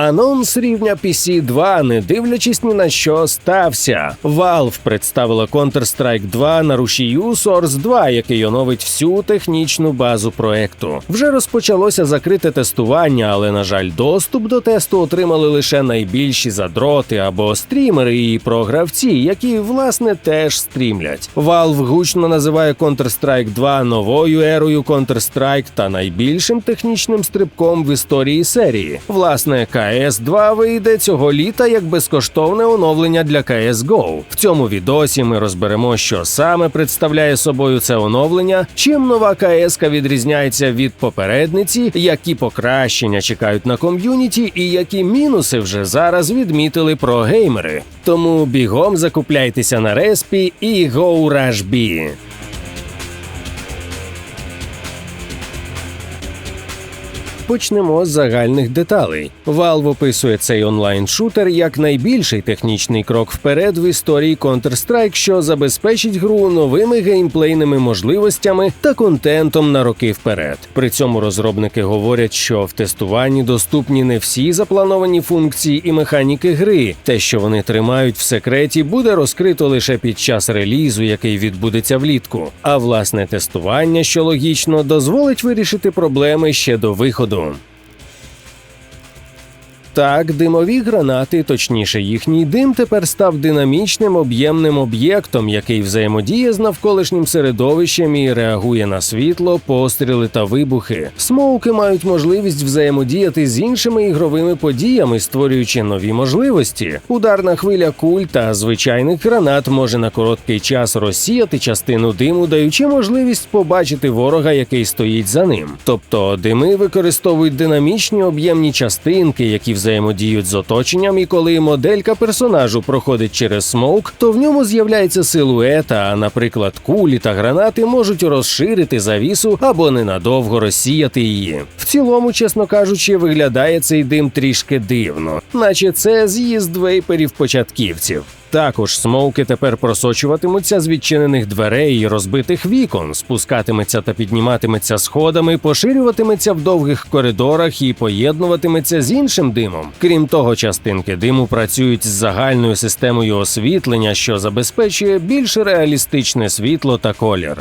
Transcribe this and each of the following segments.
Анонс рівня PC 2, не дивлячись ні на що, стався. Valve представила Counter-Strike 2 на рушію Source 2, який оновить всю технічну базу проекту. Вже розпочалося закрите тестування, але на жаль, доступ до тесту отримали лише найбільші задроти або стрімери і програвці, які власне теж стрімлять. Valve гучно називає Counter-Strike 2 новою ерою Counter-Strike та найбільшим технічним стрибком в історії серії. Власне, КС 2 вийде цього літа як безкоштовне оновлення для CSGO. В цьому відосі ми розберемо, що саме представляє собою це оновлення, чим нова КС відрізняється від попередниці, які покращення чекають на ком'юніті, і які мінуси вже зараз відмітили про геймери. Тому бігом закупляйтеся на респі і go Rush Почнемо з загальних деталей. Valve описує цей онлайн-шутер як найбільший технічний крок вперед в історії Counter-Strike, що забезпечить гру новими геймплейними можливостями та контентом на роки вперед. При цьому розробники говорять, що в тестуванні доступні не всі заплановані функції і механіки гри. Те, що вони тримають в секреті, буде розкрито лише під час релізу, який відбудеться влітку. А власне тестування, що логічно, дозволить вирішити проблеми ще до виходу. Cristo. Так, димові гранати, точніше, їхній дим тепер став динамічним об'ємним об'єктом, який взаємодіє з навколишнім середовищем і реагує на світло, постріли та вибухи. Смоуки мають можливість взаємодіяти з іншими ігровими подіями, створюючи нові можливості. Ударна хвиля куль та звичайних гранат може на короткий час розсіяти частину диму, даючи можливість побачити ворога, який стоїть за ним. Тобто дими використовують динамічні об'ємні частинки, які взаємодіють з оточенням, і коли моделька персонажу проходить через смоук, то в ньому з'являється силуета. А, наприклад, кулі та гранати можуть розширити завісу або ненадовго розсіяти її. В цілому, чесно кажучи, виглядає цей дим трішки дивно, наче це з'їзд вейперів початківців. Також смоуки тепер просочуватимуться з відчинених дверей і розбитих вікон, спускатиметься та підніматиметься сходами, поширюватиметься в довгих коридорах і поєднуватиметься з іншим димом. Крім того, частинки диму працюють з загальною системою освітлення, що забезпечує більш реалістичне світло та колір.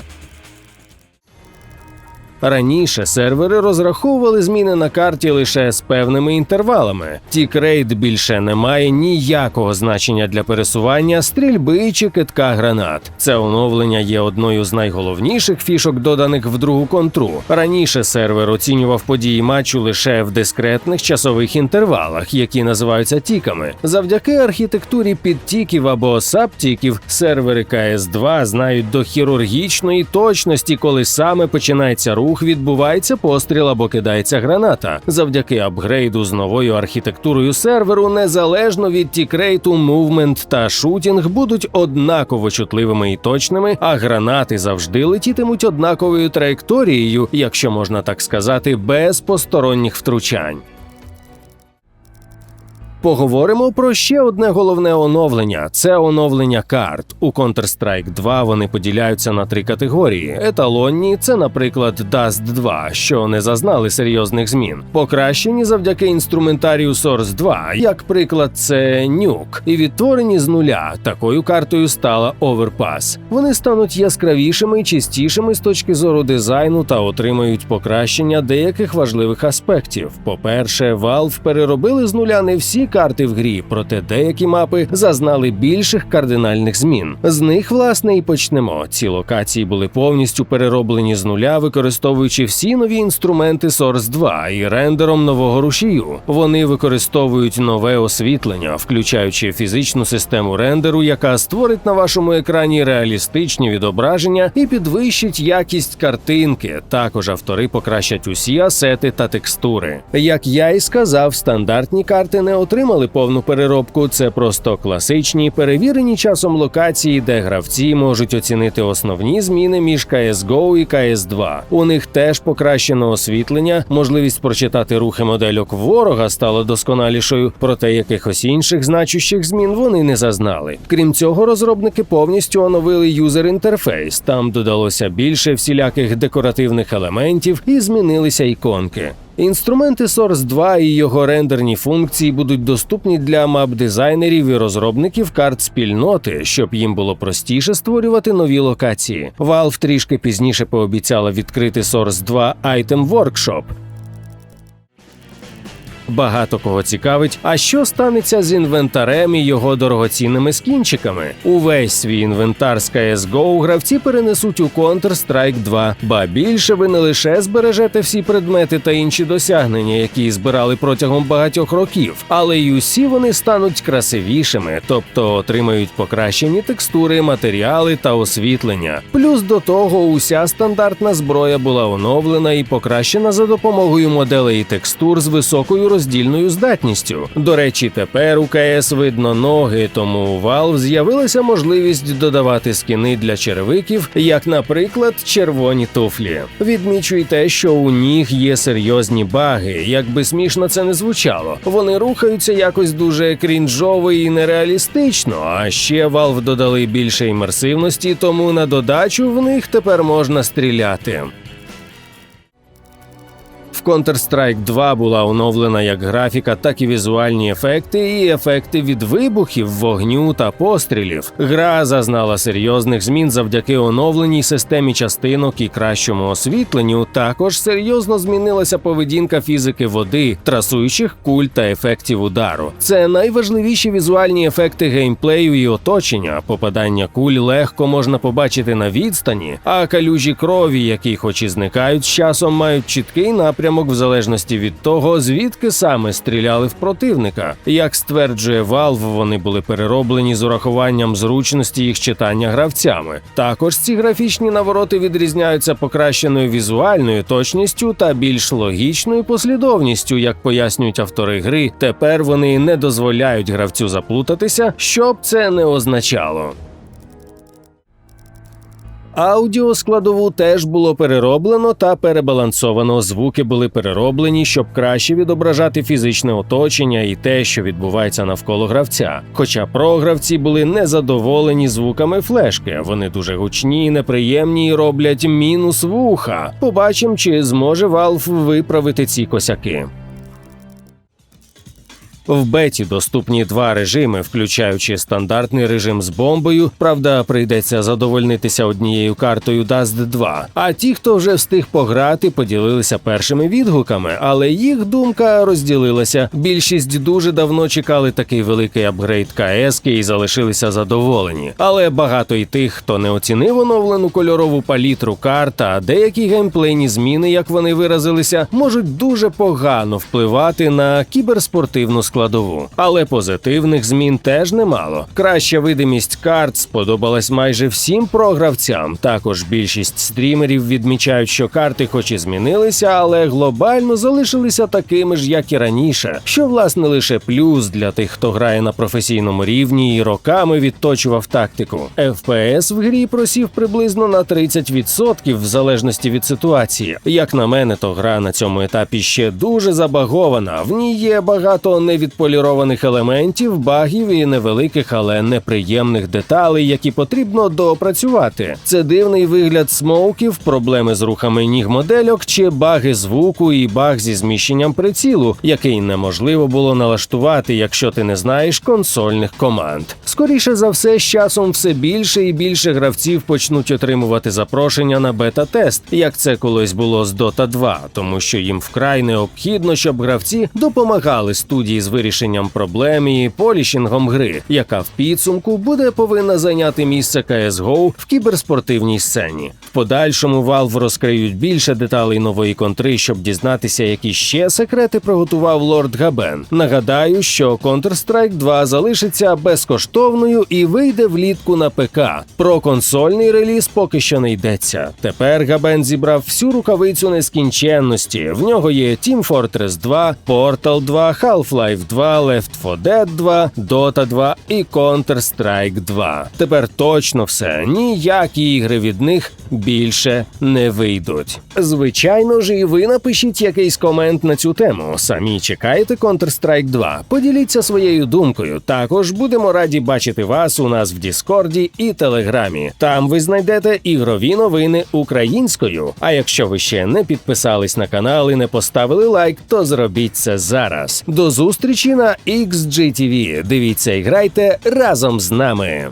Раніше сервери розраховували зміни на карті лише з певними інтервалами. Тікрейт більше не має ніякого значення для пересування, стрільби чи китка гранат. Це оновлення є одною з найголовніших фішок, доданих в другу контру. Раніше сервер оцінював події матчу лише в дискретних часових інтервалах, які називаються тіками. Завдяки архітектурі підтіків або сабтіків, сервери КС 2 знають до хірургічної точності, коли саме починається рух рух відбувається постріл або кидається граната. Завдяки апгрейду з новою архітектурою серверу, незалежно від тікрейту, мувмент та шутінг будуть однаково чутливими і точними, а гранати завжди летітимуть однаковою траєкторією, якщо можна так сказати, без посторонніх втручань. Поговоримо про ще одне головне оновлення: це оновлення карт. У Counter-Strike 2 вони поділяються на три категорії: еталонні це, наприклад, Dust 2, що не зазнали серйозних змін. Покращені завдяки інструментарію Source 2, як приклад, це Nuke. і відтворені з нуля. Такою картою стала Overpass. Вони стануть яскравішими і чистішими з точки зору дизайну та отримають покращення деяких важливих аспектів. По-перше, Valve переробили з нуля не всі карти в грі, проте деякі мапи зазнали більших кардинальних змін. З них, власне, і почнемо. Ці локації були повністю перероблені з нуля, використовуючи всі нові інструменти Source 2 і рендером нового рушію. Вони використовують нове освітлення, включаючи фізичну систему рендеру, яка створить на вашому екрані реалістичні відображення і підвищить якість картинки. Також автори покращать усі асети та текстури. Як я і сказав, стандартні карти не отримали отримали повну переробку. Це просто класичні перевірені часом локації, де гравці можуть оцінити основні зміни між CSGO і CS2. У них теж покращено освітлення, можливість прочитати рухи модельок ворога стала досконалішою, проте якихось інших значущих змін вони не зазнали. Крім цього, розробники повністю оновили юзер інтерфейс. Там додалося більше всіляких декоративних елементів і змінилися іконки. Інструменти Source 2 і його рендерні функції будуть доступні для мап-дизайнерів і розробників карт спільноти, щоб їм було простіше створювати нові локації. Valve трішки пізніше пообіцяла відкрити Source 2 Item Workshop, Багато кого цікавить, а що станеться з інвентарем і його дорогоцінними скінчиками. Увесь свій інвентар з CSGO гравці перенесуть у Counter-Strike 2, ба більше ви не лише збережете всі предмети та інші досягнення, які збирали протягом багатьох років, але й усі вони стануть красивішими, тобто отримають покращені текстури, матеріали та освітлення. Плюс до того, уся стандартна зброя була оновлена і покращена за допомогою моделей і текстур з високою роздільною здатністю. До речі, тепер у КС видно ноги, тому у Valve з'явилася можливість додавати скини для черевиків, як, наприклад, червоні туфлі. Відмічу й те, що у ніг є серйозні баги, як би смішно це не звучало. Вони рухаються якось дуже крінжово і нереалістично. А ще Valve додали більше імерсивності, тому на додачу в них тепер можна стріляти. Counter-Strike 2 була оновлена як графіка, так і візуальні ефекти, і ефекти від вибухів, вогню та пострілів. Гра зазнала серйозних змін завдяки оновленій системі частинок і кращому освітленню. Також серйозно змінилася поведінка фізики води, трасуючих куль та ефектів удару. Це найважливіші візуальні ефекти геймплею і оточення. Попадання куль легко можна побачити на відстані, а калюжі крові, які хоч і зникають з часом, мають чіткий напрямок в залежності від того, звідки саме стріляли в противника. Як стверджує Valve, вони були перероблені з урахуванням зручності їх читання гравцями. Також ці графічні навороти відрізняються покращеною візуальною точністю та більш логічною послідовністю, як пояснюють автори гри. Тепер вони не дозволяють гравцю заплутатися, що б це не означало. Аудіоскладову теж було перероблено та перебалансовано. Звуки були перероблені, щоб краще відображати фізичне оточення і те, що відбувається навколо гравця. Хоча програвці були незадоволені звуками флешки, вони дуже гучні, неприємні і роблять мінус вуха. Побачимо, чи зможе Valve виправити ці косяки. В беті доступні два режими, включаючи стандартний режим з бомбою. Правда, прийдеться задовольнитися однією картою Dust 2. А ті, хто вже встиг пограти, поділилися першими відгуками, але їх думка розділилася. Більшість дуже давно чекали такий великий апгрейд КС і залишилися задоволені. Але багато й тих, хто не оцінив оновлену кольорову палітру карт, а деякі геймплейні зміни, як вони виразилися, можуть дуже погано впливати на кіберспортивну складову складову. Але позитивних змін теж немало. Краща видимість карт сподобалась майже всім програвцям. Також більшість стрімерів відмічають, що карти, хоч і змінилися, але глобально залишилися такими ж, як і раніше. Що власне лише плюс для тих, хто грає на професійному рівні і роками відточував тактику. FPS в грі просів приблизно на 30% в залежності від ситуації. Як на мене, то гра на цьому етапі ще дуже забагована. В ній є багато невід відполірованих елементів, багів і невеликих, але неприємних деталей, які потрібно доопрацювати. Це дивний вигляд смоуків, проблеми з рухами ніг модельок чи баги звуку і баг зі зміщенням прицілу, який неможливо було налаштувати, якщо ти не знаєш консольних команд. Скоріше за все, з часом все більше і більше гравців почнуть отримувати запрошення на бета-тест, як це колись було з Dota 2, тому що їм вкрай необхідно, щоб гравці допомагали студії з вирішенням проблем і полішінгом гри, яка в підсумку буде повинна зайняти місце CSGO в кіберспортивній сцені. В подальшому Valve розкриють більше деталей нової контри, щоб дізнатися, які ще секрети приготував лорд Габен. Нагадаю, що Counter-Strike 2 залишиться безкоштовною і вийде влітку на ПК. Про консольний реліз поки що не йдеться. Тепер Габен зібрав всю рукавицю нескінченності. В нього є Team Fortress 2, Portal 2, Half-Life 2, Left 4 Dead 2, Dota 2 і Counter-Strike 2. Тепер точно все. Ніякі ігри від них більше не вийдуть. Звичайно ж, і ви напишіть якийсь комент на цю тему. Самі чекаєте Counter-Strike 2. Поділіться своєю думкою. Також будемо раді бачити вас у нас в Діскорді і Телеграмі. Там ви знайдете ігрові новини українською. А якщо ви ще не підписались на канал і не поставили лайк, то зробіть це зараз. До зустрічі на XGTV. Дивіться і грайте разом з нами.